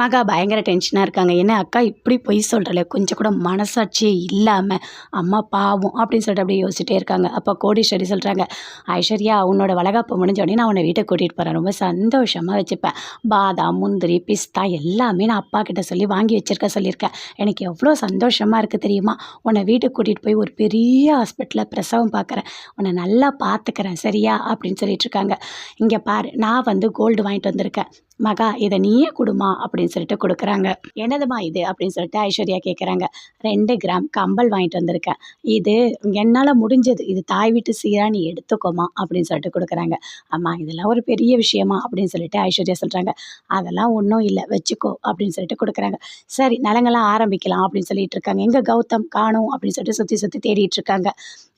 மகா பயங்கர டென்ஷனாக இருக்காங்க. என்ன அக்கா இப்படி பொய் சொல்கிறல கொஞ்சம் கூட மனசாட்சியே இல்லாமல் அம்மா பாவம் அப்படின்னு சொல்லிட்டு அப்படியே யோசிச்சுட்டே இருக்காங்க. அப்போ கோடீஸ்வரி சொல்கிறாங்க ஐஸ்வர்யா உன்னோட வளகாப்பு முடிஞ்ச உடனே நான் உன்னை வீட்டை கூட்டிகிட்டு போகிறேன் ரொம்ப சந்தோஷமாக வச்சுப்பேன். பாதாம் முந்திரி பிஸ்தா எல்லாமே நான் அப்பா கிட்ட சொல்லி வாங்கி வச்சிருக்க சொல்லியிருக்கேன். எனக்கு எவ்வளோ சந்தோஷமாக இருக்குது தெரியுமா? உன்னை வீட்டுக்கு கூட்டிகிட்டு போய் ஒரு பெரிய ஹாஸ்பிட்டலில் பிரசவம் பார்க்குறேன் உன்னை நல்லா பார்த்துக்கிறேன் சரியா? அப்படின்னு சொல்லிட்டு இருக்காங்க. இங்கே பாரு நான் வந்து கோல்டு வாங்கிட்டு வந்திருக்கேன். மகா இதை நீயே கொடுமா அப்படின்னு சொல்லிட்டு கொடுக்குறாங்க. என்னதுமா இது? அப்படின்னு சொல்லிட்டு ஐஸ்வர்யா கேட்குறாங்க ரெண்டு கிராம் கம்பல் வாங்கிட்டு வந்திருக்கேன் இது என்னால் முடிஞ்சது. இது தாய் வீட்டு சீராக நீ எடுத்துக்கோமா அப்படின்னு சொல்லிட்டு கொடுக்குறாங்க. அம்மா இதெல்லாம் ஒரு பெரிய விஷயமா அப்படின்னு சொல்லிட்டு ஐஸ்வர்யா சொல்கிறாங்க அதெல்லாம் ஒன்றும் இல்லை வச்சுக்கோ அப்படின்னு சொல்லிட்டு கொடுக்குறாங்க. சரி நலங்கெல்லாம் ஆரம்பிக்கலாம் அப்படின்னு சொல்லிட்டு இருக்காங்க. எங்கே கௌதம் காணும் அப்படின்னு சொல்லிட்டு சுற்றி சுற்றி தேடிட்டு இருக்காங்க.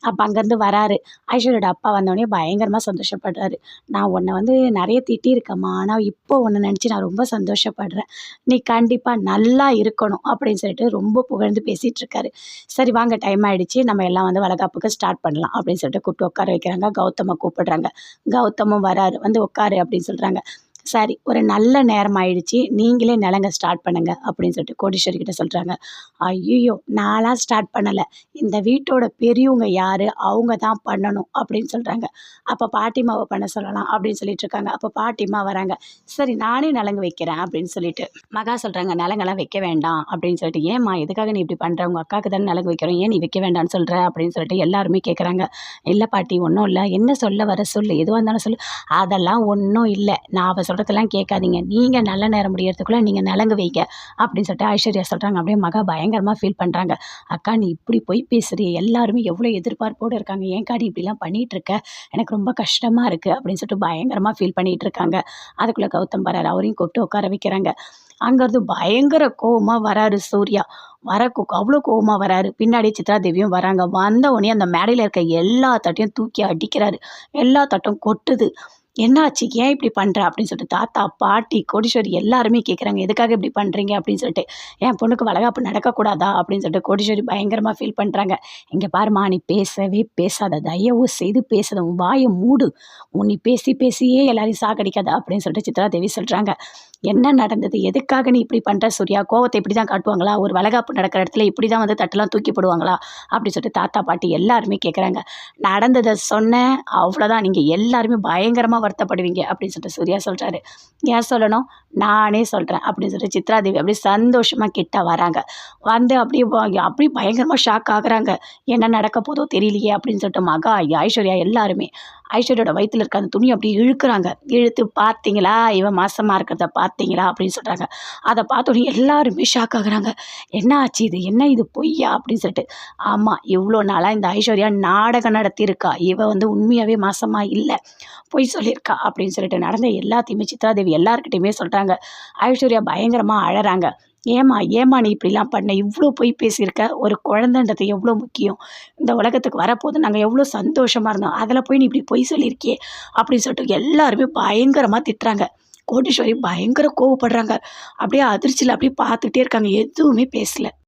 அப்போ அங்கேருந்து வராரு. ஐஸ்வர்யோட அப்பா வந்தோடனே பயங்கரமாக சந்தோஷப்படுறாரு. நான் உன்னை வந்து நிறைய திட்டியிருக்கேம்மா. ஆனால் இப்போ உன்னை நினச்சி நான் ரொம்ப சந்தோஷப்படுறேன். நீ கண்டிப்பாக நல்லா இருக்கணும் அப்படின்னு சொல்லிட்டு ரொம்ப புகழ்ந்து பேசிகிட்டு இருக்காரு சரி வாங்க டைம் ஆகிடுச்சு நம்ம எல்லாம் வந்து வளகாப்புக்கு ஸ்டார்ட் பண்ணலாம் அப்படின்னு சொல்லிட்டு கூப்பிட்டு உட்கார வைக்கிறாங்க. கௌதமை கூப்பிடுறாங்க. கௌதமும் வராரு. வந்து உட்காரு அப்படின்னு சொல்கிறாங்க சரி ஒரு நல்ல நேரம் ஆயிடுச்சு நீங்களே நிலங்க ஸ்டார்ட் பண்ணுங்க அப்படின்னு சொல்லிட்டு கோடீஸ்வரி கிட்ட சொல்கிறாங்க ஐயோ நான்லாம் ஸ்டார்ட் பண்ணலை. இந்த வீட்டோட பெரியவங்க யார்? அவங்க தான் பண்ணணும் அப்படின்னு சொல்கிறாங்க அப்போ பாட்டிமாவை பண்ண சொல்லலாம் அப்படின்னு சொல்லிட்டு இருக்காங்க. அப்போ பாட்டிமா வராங்க. சரி நானே நலங்கு வைக்கிறேன் அப்படின்னு சொல்லிட்டு மகா சொல்கிறாங்க நலங்கெல்லாம் வைக்க வேண்டாம் அப்படின்னு சொல்லிட்டு ஏம்மா எதுக்காக நீ இப்படி பண்ணுற உங்கள் அக்காவுக்கு தானே நலங்கு வைக்கிறோம். ஏன் நீ வைக்க வேண்டாம்னு சொல்கிற அப்படின்னு சொல்லிட்டு எல்லாருமே கேட்குறாங்க இல்லை பாட்டி ஒன்றும் இல்லை. என்ன சொல்ல வர சொல்லு. எதுவாக இருந்தாலும் சொல்லு. அதெல்லாம் ஒன்றும் இல்லை. நான் அவள் சொல்கிறதெல்லாம் கேட்காதீங்க. நீங்கள் நல்ல நேரம் முடியறதுக்குள்ளே நீங்கள் நலங்கு வைங்க அப்படின்னு சொல்லிட்டு ஐஸ்வர்யா சொல்கிறாங்க அப்படியே மகா பயங்கரமாக ஃபீல் பண்ணுறாங்க அக்கா நீ இப்படி போய் பேசுகிறிய எல்லாருமே எவ்வளோ எதிர்பார்ப்போடு இருக்காங்க. ஏன் காடி இப்படிலாம் பண்ணிகிட்ருக்க எனக்கு ரொம்ப கஷ்டமாக இருக்குது அப்படின்னு சொல்லிட்டு பயங்கரமாக ஃபீல் பண்ணிகிட்டு இருக்காங்க அதுக்குள்ளே கௌதம் வராரு. அவரையும் கூப்பிட்டு உட்கார வைக்கிறாங்க. அங்கேருந்து பயங்கர கோவமாக வராரு சூர்யா. வர கோ அவ்வளோ கோவமாக வராரு. பின்னாடி சித்ரா தேவியும் வராங்க. வந்த உடனே அந்த மேடையில் இருக்க எல்லா தட்டையும் தூக்கி அடிக்கிறாரு. எல்லா தட்டும் கொட்டுது. என்னாச்சு? ஏன் இப்படி பண்ணுற அப்படின்னு சொல்லிட்டு தாத்தா பாட்டி கோடீஸ்வரி எல்லாருமே கேட்குறாங்க எதுக்காக இப்படி பண்ணுறீங்க அப்படின்னு சொல்லிட்டு. என் பொண்ணுக்கு வளகாப்பு நடக்கக்கூடாதா? அப்படின்னு சொல்லிட்டு கோடீஸ்வரி பயங்கரமாக ஃபீல் பண்ணுறாங்க இங்கே பாருமா நீ பேசவே பேசாத. தயவு செய்து பேசாத. உன் வாயை மூடு. உன் நீ பேசி பேசியே எல்லாரையும் சாகடிக்காத அப்படின்னு சொல்லிட்டு சித்ரா தேவி சொல்கிறாங்க என்ன நடந்தது? எதுக்காக நீ இப்படி பண்ணுற சூர்யா? கோவத்தை இப்படி தான் காட்டுவாங்களா? ஒரு வளகாப்பு நடக்கிற இடத்துல இப்படி தான் வந்து தட்டெல்லாம் தூக்கி போடுவாங்களா? அப்படின்னு சொல்லிட்டு தாத்தா பாட்டி எல்லாருமே கேட்குறாங்க நடந்ததை சொன்னேன் அவ்வளோதான் நீங்கள் எல்லாருமே பயங்கரமாக வருத்தப்படுவீங்க அப்படின்னு சொல்லிட்டு சூர்யா சொல்கிறாரு ஏன் சொல்லணும்? நானே சொல்கிறேன் அப்படின்னு சொல்லிட்டு சித்ராதேவி அப்படியே சந்தோஷமாக கிட்ட வராங்க. வந்து அப்படியே அப்படியே பயங்கரமாக ஷாக் ஆகுறாங்க. என்ன நடக்க போதோ தெரியலையே அப்படின்னு சொல்லிட்டு மகா ஐஸ்வர்யா எல்லாருமே. ஐஸ்வர்யோட வயிற்றில் இருக்க அந்த துணி அப்படியே இழுக்கிறாங்க. இழுத்து பார்த்தீங்களா? இவன் மாசமாக இருக்கிறத பார்த்தீங்களா? அப்படின்னு சொல்கிறாங்க அதை பார்த்தோன்னே எல்லாருமே ஷாக் ஆகுறாங்க. என்ன ஆச்சு இது? என்ன இது பொய்யா? அப்படின்னு சொல்லிட்டு. ஆமாம் இவ்வளோ நாளாக இந்த ஐஸ்வர்யா நாடகம் நடத்தியிருக்கா. இவ வந்து உண்மையாகவே மாசமாக இல்லை. பொய் சொல்லியிருக்கா. அப்படின்னு சொல்லிட்டு நடந்த எல்லாத்தையுமே சித்ராதேவி எல்லாருக்கிட்டையுமே சொல்கிறாங்க ஐஸ்வர்யா பயங்கரமாக அழகிறாங்க ஏம்மா ஏம்மா நீ இப்படிலாம் பண்ண? இவ்வளோ பொய் பேசியிருக்க. ஒரு குழந்தைன்றது எவ்வளோ முக்கியம்? இந்த உலகத்துக்கு வரப்போது நாங்கள் எவ்வளோ சந்தோஷமாக இருந்தோம். அதில் போய் நீ இப்படி பொய் சொல்லியிருக்கியே அப்படின்னு சொல்லிட்டு எல்லாருமே பயங்கரமாக திட்டுறாங்க. கோடீஸ்வரி பயங்கர கோவப்படுறாங்க. அப்படியே அதிர்ச்சியில் அப்படியே பார்த்துட்டே இருக்காங்க. எதுவுமே பேசல.